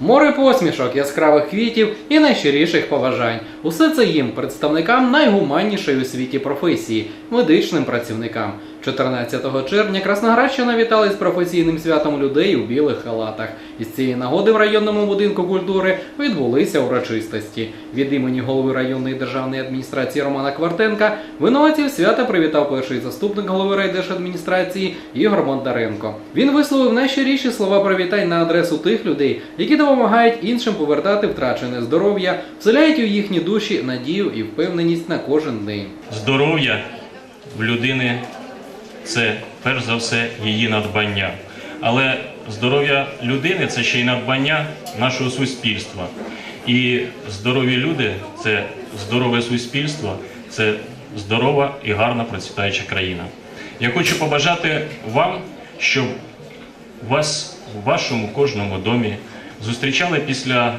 Море посмішок, яскравих квітів і найщиріших поважань. Усе це їм, представникам найгуманнішої у світі професії медичним працівникам. 14 червня Красноградщина вітали з професійним святом людей у білих халатах. І з цієї нагоди в районному будинку культури відбулися урочистості. Від імені голови районної державної адміністрації Романа Квартенка винуватців свята привітав перший заступник голови райдержадміністрації Ігор Бондаренко. Він висловив найщиріші слова привітань на адресу тих людей, які допомагають іншим повертати втрачене здоров'я, вселяють у їхні душі надію і впевненість на кожен день. Здоров'я в людини це перш за все її надбання. Але здоров'я людини це ще й надбання нашого суспільства. І здорові люди це здорове суспільство, це здорова і гарна процвітаюча країна. Я хочу побажати вам, щоб вас у вашому кожному домі зустрічали після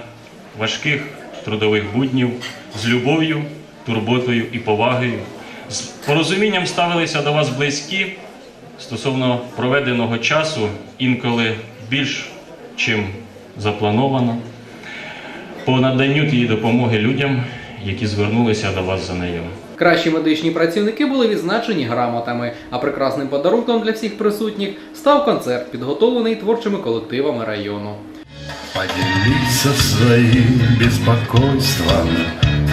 важких трудових буднів з любов'ю, турботою і повагою, з порозумінням ставилися до вас близькі стосовно проведеного часу, інколи більш чим заплановано, по наданню тієї допомоги людям, які звернулися до вас за нею. Кращі медичні працівники були відзначені грамотами, а прекрасним подарунком для всіх присутніх став концерт, підготовлений творчими колективами району. Поделиться своим беспокойством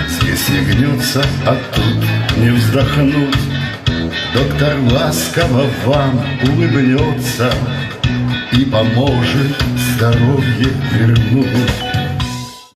Здесь не гнется, а тут не вздохнуть. Доктор ласково вам улыбнется И поможет здоровье вернуть